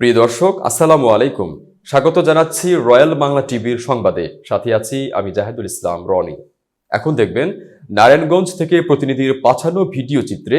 প্রিয় দর্শক, আসসালামু আলাইকুম। স্বাগত জানাচ্ছি রয়্যাল বাংলা টিভির সংবাদে। সাথে আছি আমি জাহেদুল ইসলাম রনি। এখন দেখবেন, নারায়ণগঞ্জ থেকে প্রতিনিধির পাঠানো ভিডিও চিত্রে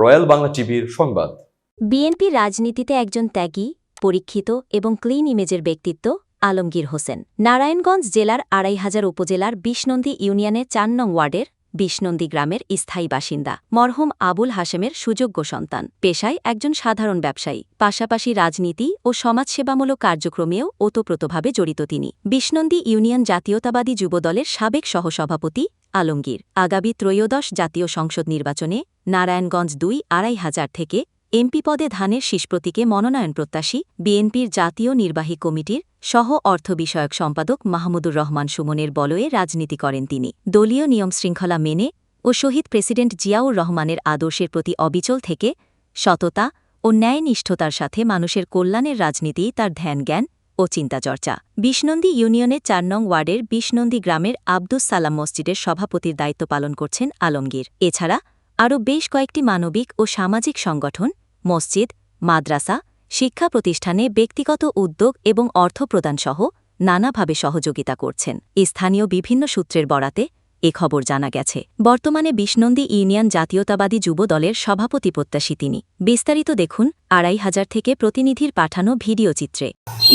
রয়্যাল বাংলা টিভির সংবাদ। বিএনপি রাজনীতিতে একজন ত্যাগী, পরীক্ষিত এবং ক্লিন ইমেজের ব্যক্তিত্ব আলমগীর হোসেন। নারায়ণগঞ্জ জেলার আড়াই হাজার উপজেলার বিষ্ণন্দী ইউনিয়নের চার নং ওয়ার্ডের বিষ্ণন্দী গ্রামের স্থায়ী বাসিন্দা। মরহম আবুল হাসেমের সুযোগ্য সন্তান। পেশায় একজন সাধারণ ব্যবসায়ী। পাশাপাশি রাজনীতি ও সমাজসেবামূলক কার্যক্রমেও ওতপ্রোতভাবে জড়িত তিনি। বিষ্ণন্দী ইউনিয়ন জাতীয়তাবাদী যুবদলের সাবেক সহসভাপতি, আলমগীর। আগামী ত্রয়োদশ জাতীয় সংসদ নির্বাচনে নারায়ণগঞ্জ দুই আড়াই হাজার থেকে এমপি পদে ধানের শীষ প্রতীকে মনোনয়ন প্রত্যাশী বিএনপির জাতীয় নির্বাহী কমিটির সহ অর্থ বিষয়ক সম্পাদক মাহমুদুর রহমান সুমনের বলয়ে রাজনীতি করেন তিনি। দলীয় নিয়ম শৃঙ্খলা মেনে ও শহীদ প্রেসিডেন্ট জিয়াউর রহমানের আদর্শের প্রতি অবিচল থেকে সততা ও ন্যায়নিষ্ঠতার সাথে মানুষের কল্যাণের রাজনীতি তার ধ্যান জ্ঞান ও চিন্তাচর্চা। বিষ্ণন্দী ইউনিয়নের চার নং ওয়ার্ডের বিষ্ণন্দী গ্রামের আব্দুস সালাম মসজিদের সভাপতির দায়িত্ব পালন করছেন আলমগীর। এছাড়া আরও বেশ কয়েকটি মানবিক ও সামাজিক সংগঠন মসজিদ, মাদ্রাসা, শিক্ষা প্রতিষ্ঠানে ব্যক্তিগত উদ্যোগ এবং অর্থ প্রদানসহ নানাভাবে সহযোগিতা করছেন। স্থানীয় বিভিন্ন সূত্রের বরাতে এ খবর জানা গেছে। বর্তমানে বিষ্ণন্দী ইউনিয়ন জাতীয়তাবাদী যুব দলের সভাপতি প্রত্যাশী তিনি। বিস্তারিত দেখুন আড়াই হাজার থেকে প্রতিনিধির পাঠানো ভিডিও চিত্রে।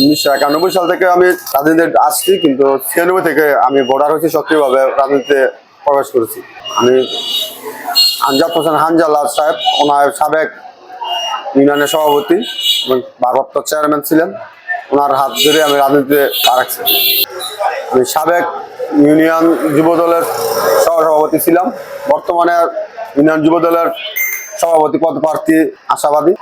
উনিশশো একানব্বই সাল থেকে আমি রাজনীতিতে আসছি, কিন্তু ছিয়ানব্বই থেকে আমি ভোটার হয়েছি সক্রিয়ভাবে, রাজনীতিতে প্রবেশ করেছি। আমি আনজাদ হোসেন হানজাল্লা সাহেব, ওনার সাবেক ইউনিয়নের সভাপতি এবং ভারপ্রাপ্ত চেয়ারম্যান ছিলেন। ওনার হাত ধরে আমি রাজনীতিতে রাখছি। আমি সাবেক ইউনিয়ন যুবদলের সহসভাপতি ছিলাম। বর্তমানে ইউনিয়ন যুবদলের সভাপতি পদপ্রার্থী আশাবাদী।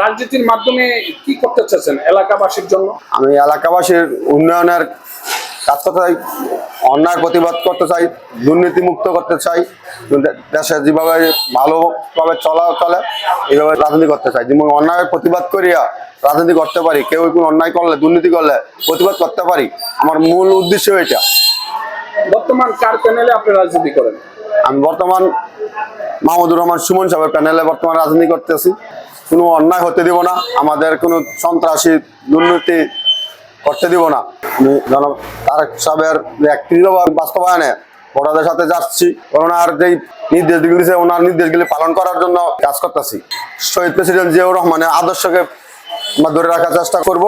রাজনীতির মাধ্যমে কি করতে চাচ্ছেন এলাকাবাসীর জন্য? আমি এলাকাবাসীর উন্নয়নের কাজ করতে চাই অন্যায় প্রতিবাদ করতে চাই দুর্নীতি মুক্ত করতে চাই দেশে যেভাবে ভালোভাবে চলা চলে এইভাবে রাজনীতি করতে চাই যেমন অন্যায় প্রতিবাদ করিয়া রাজনীতি করতে পারি কেউ কোনো অন্যায় করলে দুর্নীতি করলে প্রতিবাদ করতে পারি আমার মূল উদ্দেশ্য এটা। বর্তমান কার প্যানেলে আপনি রাজনীতি করেন? আমি বর্তমান মাহমুদুর রহমান সুমন সাহেবের প্যানেলে বর্তমান রাজনীতি করতেছি। কোনো অন্যায় হতে দিব না আমাদের কোনো সন্ত্রাসী দুর্নীতি করতে দিব না। আমি জনাব তারেক সাহেবের ব্যক্তিগত বাস্তবায়নে ভোটারদের সাথে যাচ্ছি। ওনার যেই নির্দেশগুলি দিয়েছে ওনার নির্দেশগুলি পালন করার জন্য কাজ করতেছি। শহীদ প্রেসিডেন্ট জিয়াউর রহমানের আদর্শকে ধরে রাখার চেষ্টা করব।